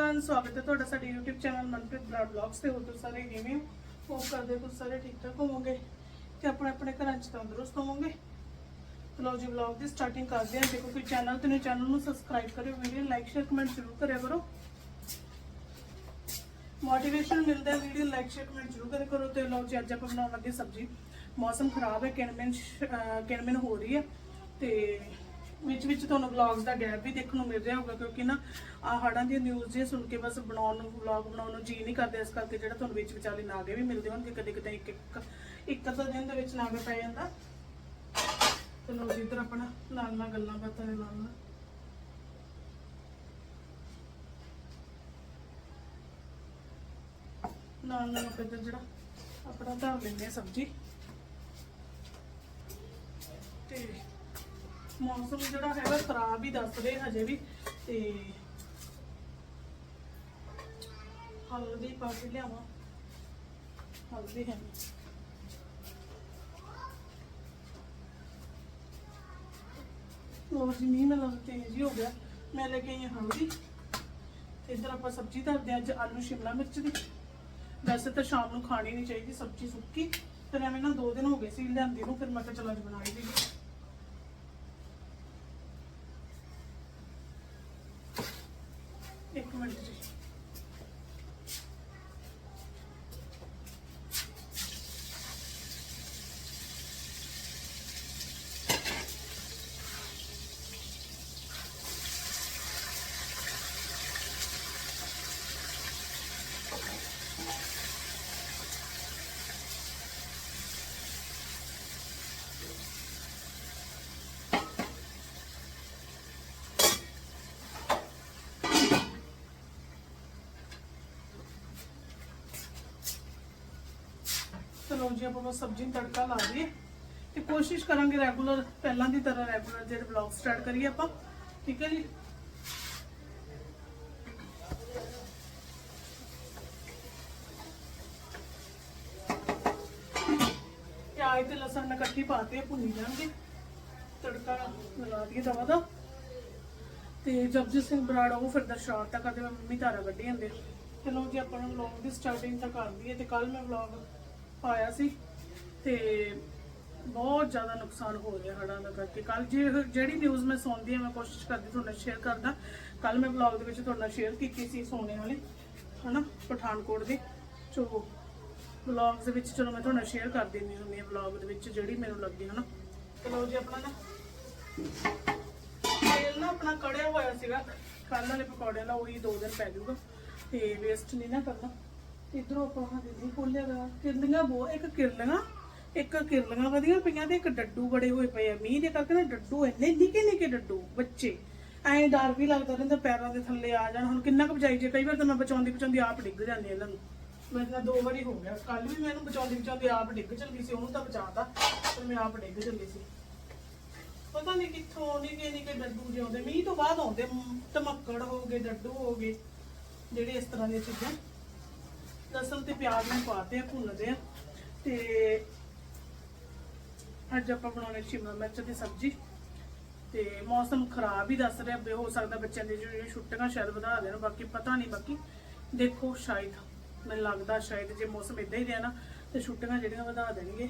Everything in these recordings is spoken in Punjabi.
ਸਾਰਿਆਂ ਸਵਾਗਤ ਹੈ ਤੁਹਾਡਾ ਸਾਡੇ YouTube channel Manpreet blog blogs ਤੇ। ਹੋਰ ਸਾਰੇ ਕਿਵੇਂ ਹੋਪ ਕਰਦੇ ਤੁਸੀਂ ਸਾਰੇ ਠੀਕ ਠਾਕ ਹੋਵੋਗੇ ਤੇ ਆਪਣੇ ਆਪਣੇ ਘਰਾਂ 'ਚ ਤੰਦਰੁਸਤ ਹੋਵੋਗੇ। ਲੋ ਜੀ ਬਲੌਗ ਦੀ ਸਟਾਰਟਿੰਗ ਕਰਦੇ ਹਾਂ। ਦੇਖੋ ਕਿ ਚੈਨਲ ਤੇ ਨੇ ਚੈਨਲ ਨੂੰ ਸਬਸਕ੍ਰਾਈਬ ਕਰਿਓ ਵੀਡੀਓ ਲਾਈਕ ਸ਼ੇਅਰ ਕਮੈਂਟ ਜ਼ਰੂਰ ਕਰਿਆ ਕਰੋ। ਮੋਟੀਵੇਸ਼ਨ ਮਿਲਦਾ ਵੀਡੀਓ ਲਾਈਕ ਸ਼ੇਅਰ ਕਮੈਂਟ ਜ਼ਰੂਰ ਕਰਿਆ ਕਰੋ ਤੇ ਲੋ ਜੀ, ਅੱਜ ਆਪਾਂ ਬਣਾਉਣ ਲੱਗੇ ਸਬਜ਼ੀ। ਮੌਸਮ ਖਰਾਬ ਹੈ ਕਿਣਮਿਨ ਕਿਣਮਿਨ ਹੋ ਰਹੀ ਹੈ ਤੇ ਵਿੱਚ ਵਿੱਚ ਤੁਹਾਨੂੰ ਵਲੌਗਸ ਦਾ ਗੈਪ ਵੀ ਦੇਖਣ ਨੂੰ ਮਿਲ ਰਿਹਾ ਹੋਊਗਾ, ਕਿਉਂਕਿ ਨਾ ਆ ਹੜਾਂ ਦੀਆਂ ਨਿਊਜ਼ ਜੇ ਸੁਣ ਕੇ ਬਸ ਬਣਾਉਣ ਨੂੰ ਵਲੌਗ ਬਣਾਉਣ ਨੂੰ ਜੀ ਨਹੀਂ ਕਰਦੇ, ਇਸ ਕਰਕੇ ਜਿਹੜਾ ਤੁਹਾਨੂੰ ਵਿੱਚ ਵਿਚਾਲੇ ਨਾਗੇ ਵੀ ਮਿਲਦੇ ਹੋਣਗੇ, ਕਦੇ ਕਦੇ ਇੱਕ ਇੱਕ ਇੱਕ ਅੱਧਾ ਦਿਨ ਦੇ ਵਿੱਚ ਨਾਗਾ ਪੈ ਜਾਂਦਾ। ਤੇ ਜੀ, ਇੱਧਰ ਆਪਣਾ ਨਾਲ ਨਾਲ ਗੱਲਾਂ ਬਾਤਾਂ ਦੇ ਨਾਲ ਨਾਲ। ਨਾਲ ਨਾਲ ਆਪਾਂ ਜਿਹੜਾ ਆਪਣਾ ਧਰ ਲੈਂਦੇ ਆ ਸਬਜ਼ੀ। ਤੇ ਮੌਸਮ ਜਿਹੜਾ ਹੈਗਾ ਖਰਾਬ ਹੀ ਦੱਸ ਰਹੇ ਹਜੇ ਵੀ, ਤੇ ਹਲਦੀ ਪਾ ਕੇ ਲਿਆਵਾਂ। ਹਲਦੀ ਹੈ ਨੀ। ਜੀ, ਮੀਂਹ ਨਾਲ ਤੇਜ਼ ਹੀ ਹੋ ਗਿਆ। ਮੈਂ ਲੈ ਕੇ ਆਈ ਹਾਂ ਹਲਦੀ। ਤੇ ਇੱਧਰ ਆਪਾਂ ਸਬਜ਼ੀ ਧਰਦੇ ਹਾਂ, ਅੱਜ ਆਲੂ ਸ਼ਿਮਲਾ ਮਿਰਚ ਦੀ। ਵੈਸੇ ਤਾਂ ਸ਼ਾਮ ਨੂੰ ਖਾਣੀ ਨਹੀਂ ਚਾਹੀਦੀ ਸਬਜ਼ੀ ਸੁੱਕੀ ਫਿਰ ਐਵੇਂ ਨਾ ਦੋ ਦਿਨ ਹੋ ਗਏ ਸੀ ਲਿਆਂਦੀ ਨੂੰ, ਫਿਰ ਮੈਂ ਕਿਹਾ ਚਲੋ ਅੱਜ ਬਣਾਈ ਦੀ ਇੱਕ ਮਿੰਟ ਜੀ ਜੀ, ਆਪਾਂ ਬਸ ਸਬਜ਼ੀ ਨੂੰ ਤੜਕਾ ਲਾ ਦਈਏ ਤੇ ਕੋਸ਼ਿਸ਼ ਕਰਾਂਗੇ ਰੈਗੂਲਰ ਪਹਿਲਾਂ ਦੀ ਤਰ੍ਹਾਂ ਰੈਗੂਲਰ ਜਿਹੜੇ ਵਲੌਗ ਸਟਾਰਟ ਕਰੀਏ ਆਪਾਂ। ਠੀਕ ਹੈ ਜੀ? ਪਿਆਜ਼ ਤੇ ਲਸਣ ਮੈਂ ਇਕੱਠੀ ਪਾਤੇ ਭੁੰਨੀ ਜਾਣਗੇ। ਤੜਕਾ ਲਗਾ ਦਈਏ ਦਵਾ ਦਾ। ਤੇ ਜਗਜੀਤ ਸਿੰਘ ਬਰਾੜ, ਉਹ ਫਿਰ ਸ਼ਰਾਰਤਾਂ ਕਰਦੇ ਮੈਂ ਮੰਮੀ ਧਾਰਾ ਕੱਢੀ ਜਾਂਦੇ ਚਲੋ ਜੀ, ਆਪਾਂ ਨੂੰ ਵਲੌਗ ਦੀ ਸਟਾਰਟਿੰਗ ਤਾਂ ਕਰ ਦਈਏ ਤੇ ਕੱਲ ਮੈਂ ਵਲੌਗ ਪਾਇਆ ਸੀ ਤੇ ਬਹੁਤ ਜ਼ਿਆਦਾ ਨੁਕਸਾਨ ਹੋ ਰਿਹਾ ਹੜ੍ਹਾਂ ਦਾ ਕਰਕੇ। ਕੱਲ ਜਿਹੜੀ ਨਿਊਜ਼ ਮੈਂ ਸੁਣਦੀ ਹਾਂ, ਮੈਂ ਕੋਸ਼ਿਸ਼ ਕਰਦੀ ਤੁਹਾਨੂੰ ਸ਼ੇਅਰ ਕਰਦਾ ਕੱਲ ਮੈਂ ਵਲੌਗ ਦੇ ਵਿੱਚ ਤੁਹਾਡੇ ਨਾਲ ਸ਼ੇਅਰ ਕੀਤੀ ਸੀ ਸੋਨੇ ਵਾਲੀ, ਹਨਾ, ਪਠਾਨਕੋਟ ਦੀ। ਚੋ ਵਲੌਗਸ ਦੇ ਵਿੱਚ ਚਲੋ ਮੈਂ ਤੁਹਾਨੂੰ ਸ਼ੇਅਰ ਕਰ ਦਿੰਦੀ ਹੁੰਦੀ ਹਾਂ ਵਲੌਗ ਦੇ ਵਿੱਚ ਜਿਹੜੀ ਮੈਨੂੰ ਲੱਗੀ, ਹਨਾ। ਚਲੋ ਜੀ, ਆਪਣਾ ਨਾ ਤੇਲ ਨਾ ਆਪਣਾ ਕੜਿਆ ਹੋਇਆ ਸੀਗਾ। ਕੱਲ ਵਾਲੇ ਪਕੌੜਿਆਂ ਦਾ ਉਹੀ ਦੋ ਦਿਨ ਪੈ ਜਾਊਗਾ। ਤੇ ਵੇਸਟ ਨਹੀਂ ਨਾ ਕਰਨਾ। ਇਧਰੋਂ ਆਪਾਂ ਦੀਦੀ ਖੋਲਿਆ ਗਾ। ਕਿਰਲੀਆਂ ਬੋ ਇੱਕ ਕਿਰਲੀਆਂ ਇੱਕ ਕਿਰਲੀਆਂ ਵਧੀਆਂ ਪਈਆਂ ਤੇ ਇੱਕ ਡੱਡੂ ਬੜੇ ਹੋਏ ਪਏ ਆ। ਮੀਂਹ ਦੇ ਕਰਕੇ ਨਾ ਡੱਡੂ ਇੰਨੇ ਨਿੱਕੇ ਨਿੱਕੇ ਡੱਡੂ, ਬੱਚੇ। ਐਂ ਡਰ ਵੀ ਲੱਗਦਾ ਰਹਿੰਦਾ ਪੈਰਾਂ ਦੇ ਥੱਲੇ ਆ ਜਾਣ। ਹੁਣ ਕਿੰਨਾ ਕੁ ਬਚਾਈ ਜੇ, ਕਈ ਵਾਰ ਤਾਂ ਮੈਂ ਬਚਾਉਂਦੀ ਬਚਾਉਂਦੀ ਆਪ ਡਿੱਗ ਜਾਂਦੀ ਇਹਨਾਂ ਨੂੰ। ਮੇਰੇ ਨਾਲ ਦੋ ਵਾਰੀ ਹੋ ਗਿਆ। ਕੱਲ ਵੀ ਮੈਨੂੰ ਬਚਾਉਂਦੀ ਬਚਾਉਂਦੀ ਆਪ ਡਿੱਗ ਚੱਲੀ ਸੀ, ਉਹਨੂੰ ਤਾਂ ਬਚਾਤਾ, ਪਰ ਮੈਂ ਆਪ ਡਿੱਗ ਚੱਲੀ ਸੀ। ਪਤਾ ਨਹੀਂ ਕਿੱਥੋਂ ਨਿੱਕੇ ਨਿੱਕੇ ਡੱਡੂ ਜਿਹੇ ਮੀਂਹ ਤੋਂ ਬਾਅਦ ਆਉਂਦੇ। ਧਮੱਕੜ ਹੋ ਗਏ, ਡੱਡੂ ਹੋ ਗਏ, ਜਿਹੜੇ ਇਸ ਤਰ੍ਹਾਂ ਦੀਆਂ ਚੀਜ਼ਾਂ। ਲਸਣ ਤੇ ਪਿਆਜ਼ ਨੂੰ ਪਾਤੇ ਆ, ਭੁੰਨਦੇ ਆ। ਤੇ ਅੱਜ ਆਪਾਂ ਬਣਾਉਣੇ ਸ਼ਿਮਲਾ ਮਿਰਚ ਦੀ ਸਬਜ਼ੀ। ਤੇ ਮੌਸਮ ਖਰਾਬ ਹੀ ਦੱਸ ਰਿਹਾ, ਵੀ ਹੋ ਸਕਦਾ ਬੱਚਿਆਂ ਦੀ ਜਿਹੜੀਆਂ ਛੁੱਟੀਆਂ ਸ਼ਾਇਦ ਵਧਾ ਦੇਣ, ਬਾਕੀ ਪਤਾ ਨਹੀਂ ਬਾਕੀ। ਦੇਖੋ, ਸ਼ਾਇਦ ਮੈਨੂੰ ਲੱਗਦਾ ਸ਼ਾਇਦ ਜੇ ਮੌਸਮ ਇਦਾਂ ਹੀ ਰਿਹਾ ਨਾ, ਤੇ ਛੁੱਟੀਆਂ ਜਿਹੜੀਆਂ ਵਧਾ ਦੇਣਗੇ।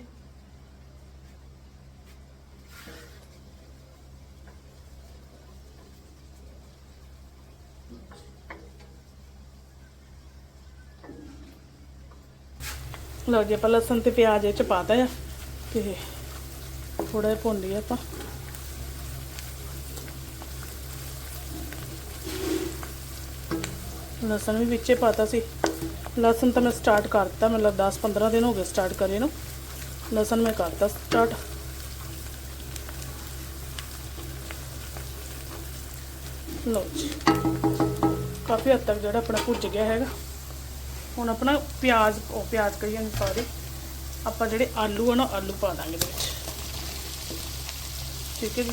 ਲਓ ਜੀ, ਆਪਾਂ ਲਸਣ ਤੇ ਪਿਆਜ਼ ਇਹ ਚ ਪਾਤਾ ਆ ਤੇ ਥੋੜਾ ਜਿਹਾ ਭੁੰਨ ਲਈਏ ਆਪਾਂ। ਲਸਣ ਵੀ ਵਿੱਚੇ ਪਾਤਾ ਸੀ। ਲਸਣ ਤਾਂ ਮੈਂ ਸਟਾਰਟ ਕਰਤਾ ਮਤਲਬ 10-15 ਦਿਨ ਹੋ ਗਏ ਸਟਾਰਟ ਕਰੇ ਨੂੰ। ਲਸਣ ਮੈਂ ਕਰਤਾ ਸਟਾਰਟ ਲਓ ਜੀ, ਕਾਫੀ ਹੱਦ ਤੱਕ ਜਿਹੜਾ ਆਪਣਾ ਭੁੱਜ ਗਿਆ ਹੈਗਾ। ਹੁਣ ਆਪਣਾ ਪਿਆਜ਼, ਉਹ ਪਿਆਜ਼ ਕਰੀਆਂ ਨਹੀਂ ਪਾ ਆਪਾਂ ਜਿਹੜੇ ਆਲੂ ਆ ਨਾ, ਆਲੂ ਪਾ ਦਾਂਗੇ ਇਹਦੇ ਵਿੱਚ। ਠੀਕ ਹੈ ਜੀ।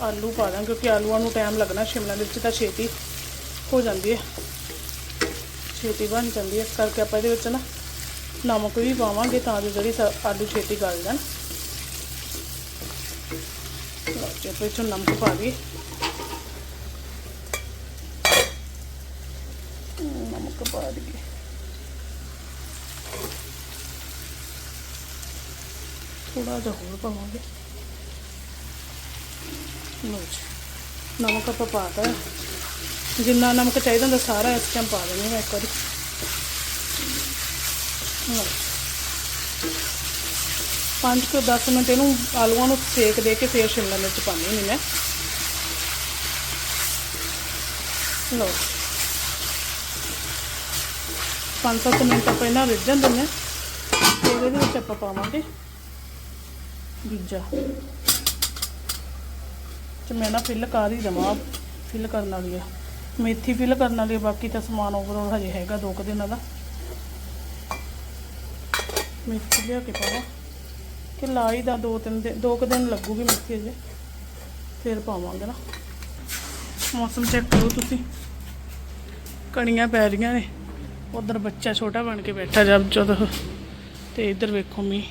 ਆਲੂ ਪਾ ਦਾਂਗੇ, ਕਿਉਂਕਿ ਆਲੂਆਂ ਨੂੰ ਟਾਈਮ ਲੱਗਣਾ, ਸ਼ਿਮਲਾ ਮਿਰਚ ਤਾਂ ਛੇਤੀ ਹੋ ਜਾਂਦੀ ਹੈ। ਛੇਤੀ ਬਣ ਜਾਂਦੀ ਹੈ। ਇਸ ਕਰਕੇ ਆਪਾਂ ਇਹਦੇ ਵਿੱਚ ਨਾ ਨਮਕ ਵੀ ਪਾਵਾਂਗੇ ਤਾਂ ਜੋ ਜਿਹੜੀ ਆਲੂ ਛੇਤੀ ਗਲ ਜਾਣ। ਲਓ ਜੀ, ਆਪਾਂ ਨਮਕ ਪਾ ਦਈਏ। ਨਮਕ ਪਾ ਦਈਏ ਥੋੜਾ ਜਿਹਾ ਹੋਰ ਪਾਵਾਂਗੇ। ਲੋ ਜੀ, ਨਮਕ ਆਪਾਂ ਪਾਤਾ ਜਿੰਨਾ ਨਮਕ ਚਾਹੀਦਾ ਹੁੰਦਾ ਸਾਰਾ ਇਸ ਟਾਈਮ ਪਾ ਦਿੰਦੀ ਮੈਂ ਇੱਕ ਵਾਰੀ। ਪੰਜ ਤੋਂ 10 ਮਿੰਟ ਇਹਨੂੰ ਆਲੂਆਂ ਨੂੰ ਸੇਕ ਦੇ ਕੇ ਫੇਰ ਸ਼ਿਮਲਾ ਮਿਰਚ ਪਾਉਣੀ ਨਹੀਂ ਮੈਂ। ਲੋ 5-7 ਮਿੰਟ ਪਹਿਲਾਂ ਇਹਨਾਂ ਰਿੱਝਣ ਦਿੰਦੇ ਤੇ ਇਹਦੇ ਵਿੱਚ ਆਪਾਂ ਪਾਵਾਂਗੇ ਦੂਜਾ ਤੇ ਮੈਂ ਨਾ ਫਿਲ ਕਰ ਹੀ ਦਵਾਂ, ਫਿਲ ਕਰਨ ਵਾਲੀ ਆ। ਮੇਥੀ ਫਿਲ ਕਰਨ ਵਾਲੀ ਬਾਕੀ ਤਾਂ ਸਮਾਨ ਓਵਰਆਲ ਹਜੇ ਹੈਗਾ ਦੋ ਕੁ ਦਿਨਾਂ ਦਾ। ਮੇਥੀ ਲਿਆ ਕੇ ਪਾਵਾਂ। ਕਿ ਲਾਈ ਦਾ ਦੋ ਤਿੰਨ ਦਿਨ, ਦੋ ਕੁ ਦਿਨ ਲੱਗੂਗੀ ਮੇਥੀ ਅਜੇ ਫਿਰ ਪਾਵਾਂਗੇ ਨਾ। ਮੌਸਮ ਚੈੱਕ ਕਰੋ ਤੁਸੀਂ। ਕਣੀਆਂ ਪੈ ਰਹੀਆਂ ਨੇ। ਉਧਰ ਬੱਚਾ ਛੋਟਾ ਬਣ ਕੇ ਬੈਠਾ ਜਦ ਜਦੋਂ ਤੇ ਇੱਧਰ ਵੇਖੋ ਮੀ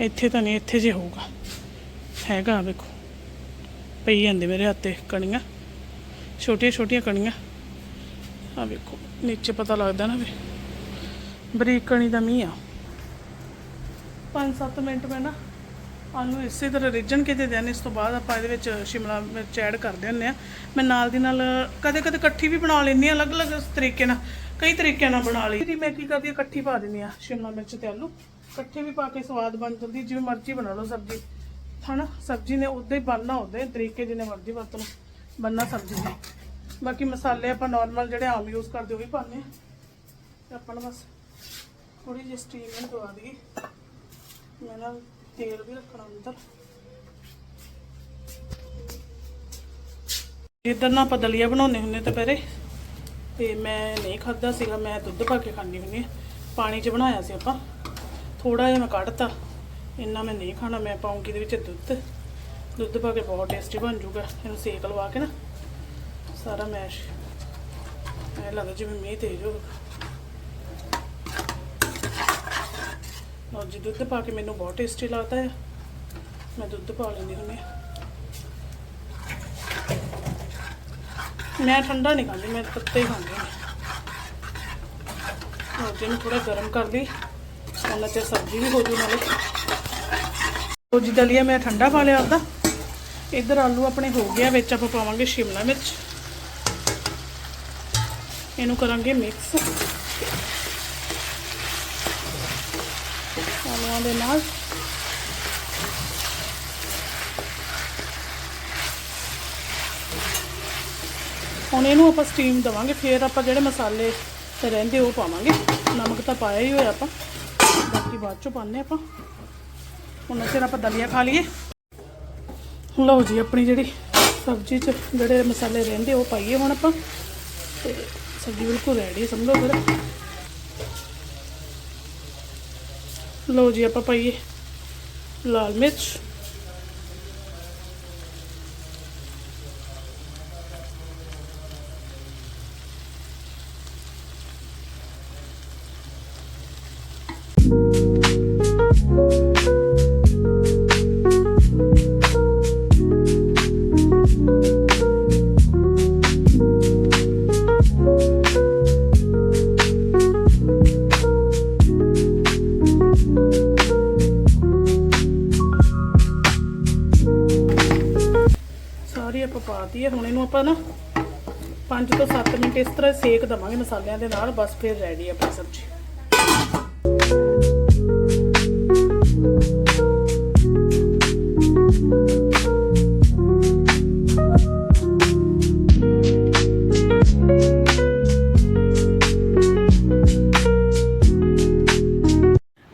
ਇੱਥੇ ਤਾਂ ਨਹੀਂ, ਇੱਥੇ ਜੇ ਹੋਊਗਾ। ਹੈਗਾ, ਵੇਖੋ। ਪਈ ਜਾਂਦੇ ਮੇਰੇ ਹੱਥੇ ਕਣੀਆਂ। ਛੋਟੀਆਂ ਛੋਟੀਆਂ ਕਣੀਆਂ। ਆ ਵੇਖੋ, ਨੀਚੇ ਪਤਾ ਲੱਗਦਾ ਨਾ ਵੀ ਬਰੀਕ ਕਣੀ ਦਾ ਮੀਂਹ ਆ। 5-7 ਮਿੰਟ ਮੈਂ ਨਾ ਆਲੂ ਇਸੇ ਤਰ੍ਹਾਂ ਰਿੱਝਣ ਕੇ ਦੇ ਦੇਣ, ਇਸ ਤੋਂ ਬਾਅਦ ਆਪਾਂ ਇਹਦੇ ਵਿੱਚ ਸ਼ਿਮਲਾ ਮਿਰਚ ਐਡ ਕਰਦੇ ਹੁੰਦੇ ਆ ਮੈਂ ਨਾਲ ਦੀ ਨਾਲ ਕਦੇ ਕਦੇ ਇਕੱਠੀ ਵੀ ਬਣਾ ਲੈਂਦੀ ਆ ਅਲੱਗ-ਅਲੱਗ ਤਰੀਕੇ ਨਾਲ, ਕਈ ਤਰੀਕਿਆਂ ਨਾਲ ਬਣਾ ਲਈ। ਜੀ ਮੈਂ ਕੀ ਕਰਦੀ ਆ ਇਕੱਠੀ ਪਾ ਦਿੰਦੀ ਆ ਸ਼ਿਮਲਾ ਮਿਰਚ ਤੇ ਆਲੂ। ਇਕੱਠੇ ਵੀ ਪਾ ਕੇ ਸਵਾਦ ਬਣ ਜਾਂਦੀ, ਜਿਵੇਂ ਮਰਜ਼ੀ ਬਣਾ ਲਓ ਸਬਜ਼ੀ। ਹਨਾ, ਸਬਜ਼ੀ ਨੇ ਉਦਾਂ ਹੀ ਬਣਨਾ ਉਹਦੇ ਤਰੀਕੇ ਜਿੰਨੇ ਮਰਜ਼ੀ ਵਰਤ ਲਓ ਬਣਨਾ ਸਬਜ਼ੀ ਦੀ। ਬਾਕੀ ਮਸਾਲੇ ਆਪਾਂ ਨਾਰਮਲ ਜਿਹੜੇ ਆਮ ਯੂਜ਼ ਕਰਦੇ ਉਹ ਵੀ ਪਾਉਂਦੇ ਆ ਆਪਾਂ ਨੂੰ ਬਸ ਥੋੜੀ ਜਿਹੀ ਸਟੀਮ ਨੂੰ ਦਵਾ ਦਈਏ। ਮੈਂ ਨਾ ਤੇਲ ਵੀ ਰੱਖਣਾ ਅੰਦਰ। ਇੱਧਰ ਨਾ ਆਪਾਂ ਦਲੀਆ ਬਣਾਉਂਦੇ ਹੁੰਦੇ ਦੁਪਹਿਰੇ, ਤੇ ਮੈਂ ਨਹੀਂ ਖਾਦਾ ਸੀਗਾ, ਮੈਂ ਦੁੱਧ ਪਾ ਕੇ ਖਾਂਦੀ ਹੁੰਦੀ ਹਾਂ। ਪਾਣੀ 'ਚ ਬਣਾਇਆ ਸੀ ਆਪਾਂ। ਥੋੜਾ ਜਿਹਾ ਮੈਂ ਕੱਢਤਾ। ਇੰਨਾ ਮੈਂ ਨਹੀਂ ਖਾਣਾ, ਮੈਂ ਪਾਉਂਗੀ ਇਹਦੇ ਵਿੱਚ ਦੁੱਧ। ਦੁੱਧ ਪਾ ਕੇ ਬਹੁਤ ਟੇਸਟੀ ਬਣ ਜੂਗਾ ਇਹਨੂੰ ਸੇਕ ਲਵਾ ਕੇ ਨਾ, ਸਾਰਾ ਮੈਸ਼। ਐ ਲੱਗਦਾ ਜਿਵੇਂ ਮੀਂਹ ਤੇਜ਼ ਹੋਊਗਾ। ਔਰ ਜੀ ਦੁੱਧ ਪਾ ਕੇ ਮੈਨੂੰ ਬਹੁਤ ਟੇਸਟੀ ਲੱਗਦਾ ਹੈ ਮੈਂ ਦੁੱਧ ਪਾ ਲੈਂਦੀ ਹੁੰਦੀ ਮੈਂ ਠੰਡਾ ਨਹੀਂ ਖਾਂਦੀ, ਮੈਂ ਤੱਤੇ ਹੀ ਖਾਂਦੀ ਹਾਂ ਔਰ ਜੀ ਨੂੰ ਥੋੜਾ ਗਰਮ ਕਰ ਲਈ, ਉਹਨਾਂ ਤੇ ਸਬਜ਼ੀ ਵੀ ਹੋ ਜੂ ਨਾਲੇ। ਉਹ ਜੀ ਦਲੀਆ ਮੈਂ ਠੰਡਾ ਪਾ ਲਿਆ ਆਪਦਾ। ਇੱਧਰ ਆਲੂ ਆਪਣੇ ਹੋ ਗਿਆ ਵਿੱਚ ਆਪਾਂ ਪਾਵਾਂਗੇ ਸ਼ਿਮਲਾ ਮਿਰਚ। ਇਹਨੂੰ ਕਰਾਂਗੇ ਮਿਕਸ ਆਲੂਆਂ ਦੇ ਨਾਲ। ਹੁਣ ਇਹਨੂੰ ਆਪਾਂ ਸਟੀਮ ਦਵਾਂਗੇ, ਫਿਰ ਆਪਾਂ ਜਿਹੜੇ ਮਸਾਲੇ ਤੇ ਰਹਿੰਦੇ ਉਹ ਪਾਵਾਂਗੇ। ਨਮਕ ਤਾਂ ਪਾਇਆ ਹੀ ਹੋਇਆ ਆਪਾਂ। ਬਾਕੀ ਬਾਅਦ ਚੋਂ ਪਾਉਂਦੇ ਆਪਾਂ। ਹੁਣ ਫਿਰ ਆਪਾਂ ਦਲੀਆ ਖਾ ਲਈਏ। ਲਓ ਜੀ, ਆਪਣੀ ਜਿਹੜੀ ਸਬਜ਼ੀ 'ਚ ਜਿਹੜੇ ਮਸਾਲੇ ਰਹਿੰਦੇ ਉਹ ਪਾਈਏ ਹੁਣ ਆਪਾਂ। ਤੇ ਸਬਜ਼ੀ ਬਿਲਕੁਲ ਰੈਡੀ ਸਮਝੋ ਫਿਰ। ਲਓ ਜੀ ਆਪਾਂ ਪਾਈਏ ਲਾਲ ਮਿਰਚ। 5 ਤੋਂ 7 ਮਿੰਟ ਇਸ ਤਰ੍ਹਾਂ ਸੇਕ ਦਵਾਂਗੇ ਮਸਾਲਿਆਂ ਦੇ ਨਾਲ, ਬਸ ਫਿਰ ਰੈਡੀ ਆਪਣੀ ਸਬਜ਼ੀ।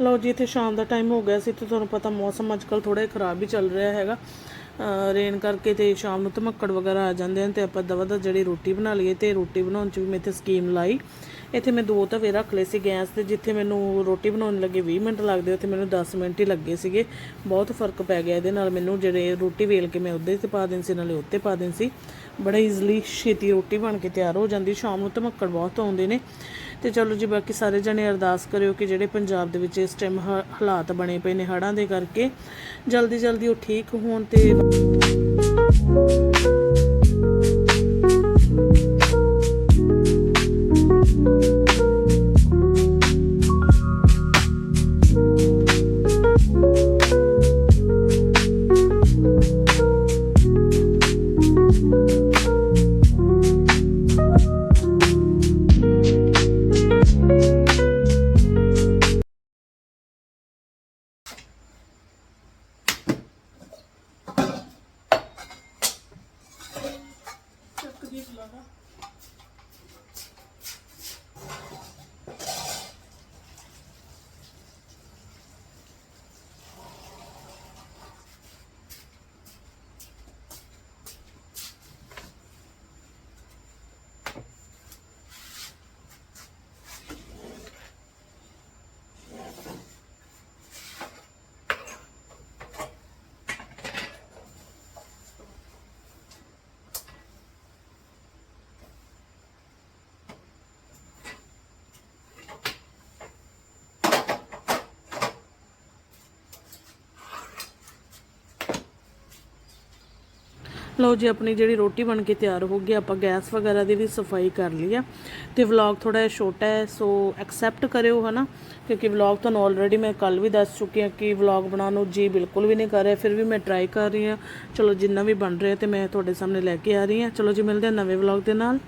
ਲਓ ਜੀ, ਇੱਥੇ ਸ਼ਾਮ ਦਾ ਟਾਈਮ ਹੋ ਗਿਆ ਸੀ ਤੇ ਤੁਹਾਨੂੰ ਪਤਾ ਮੌਸਮ ਅੱਜਕੱਲ ਥੋੜਾ ਖਰਾਬ ਵੀ ਚੱਲ ਰਿਹਾ ਹੈਗਾ। ਰੇਨ ਕਰਕੇ ਤੇ ਸ਼ਾਮ ਨੂੰ ਧਮੱਕੜ ਵਗੈਰਾ ਆ ਜਾਂਦੇ ਹਨ ਤੇ ਆਪਾਂ ਦਵਾ ਦਾ ਜਿਹੜੀ ਰੋਟੀ ਬਣਾ ਲਈਏ ਤੇ ਰੋਟੀ ਬਣਾਉਣ ਚ ਵੀ ਮੈਂ ਇੱਥੇ ਸਕੀਮ ਲਾਈ। ਇੱਥੇ ਮੈਂ ਦੋ ਤਵੇ ਰੱਖ ਲਏ ਸੀ ਗੈਸ ਤੇ, ਜਿੱਥੇ ਮੈਨੂੰ ਰੋਟੀ ਬਣਾਉਣ ਲੱਗੇ 20 ਮਿੰਟ ਲੱਗਦੇ, ਉੱਥੇ ਮੈਨੂੰ 10 ਮਿੰਟ ਹੀ ਲੱਗੇ ਸੀਗੇ। ਬਹੁਤ ਫ਼ਰਕ ਪੈ ਗਿਆ ਇਹਦੇ ਨਾਲ ਮੈਨੂੰ, ਜਿਹੜੇ ਰੋਟੀ ਵੇਲ ਕੇ ਮੈਂ ਉਹਦੇ ਤੇ ਪਾ ਦੇਣ ਸੀ, ਨਾਲੇ ਉੱਤੇ ਪਾ ਦੇਣ ਸੀ। ਬੜਾ ਈਜ਼ਲੀ ਛੇਤੀ ਰੋਟੀ ਬਣ ਕੇ ਤਿਆਰ ਹੋ ਜਾਂਦੀ, ਸ਼ਾਮ ਨੂੰ ਧਮੱਕੜ ਬਹੁਤ ਆਉਂਦੇ ਨੇ। ਤੇ ਚਲੋ ਜੀ, ਬਾਕੀ ਸਾਰੇ ਜਣੇ ਅਰਦਾਸ ਕਰਿਓ ਕਿ ਜਿਹੜੇ ਪੰਜਾਬ ਦੇ ਵਿੱਚ ਇਸ ਟਾਈਮ ਹਾਲਾਤ ਬਣੇ ਪਏ ਨੇ ਹੜ੍ਹਾਂ ਦੇ ਕਰਕੇ ਜਲਦੀ ਜਲਦੀ ਉਹ ਠੀਕ ਹੋਣ ਤੇ ਲਓ ਜੀ, ਆਪਣੀ ਜਿਹੜੀ ਰੋਟੀ ਬਣ ਕੇ ਤਿਆਰ ਹੋ ਗਈ, ਆਪਾਂ ਗੈਸ ਵਗੈਰਾ ਦੀ ਵੀ ਸਫ਼ਾਈ ਕਰ ਲਈ ਆ। ਤੇ ਵਲੌਗ ਥੋੜਾ ਜਿਹਾ ਛੋਟਾ ਹੈ ਸੋ ਐਕਸੈਪਟ ਕਰਿਓ, ਹਨਾ? ਕਿਉਂਕਿ ਵਲੌਗ ਤੁਹਾਨੂੰ ਆਲਰੇਡੀ ਮੈਂ ਕੱਲ ਵੀ ਦੱਸ ਚੁੱਕੀ ਹਾਂ ਕਿ ਵਲੌਗ ਬਣਾਉਣ ਨੂੰ ਜੀ ਬਿਲਕੁਲ ਵੀ ਨਹੀਂ ਕਰ ਰਿਹਾ, ਫਿਰ ਵੀ ਮੈਂ ਟਰਾਈ ਕਰ ਰਹੀ ਹਾਂ। ਚਲੋ, ਜਿੰਨਾ ਵੀ ਬਣ ਰਿਹਾ ਤੇ ਮੈਂ ਤੁਹਾਡੇ ਸਾਹਮਣੇ ਲੈ ਕੇ ਆ ਰਹੀ ਹਾਂ। ਚਲੋ ਜੀ, ਮਿਲਦੇ ਹਾਂ ਨਵੇਂ ਵਲੌਗ ਦੇ ਨਾਲ।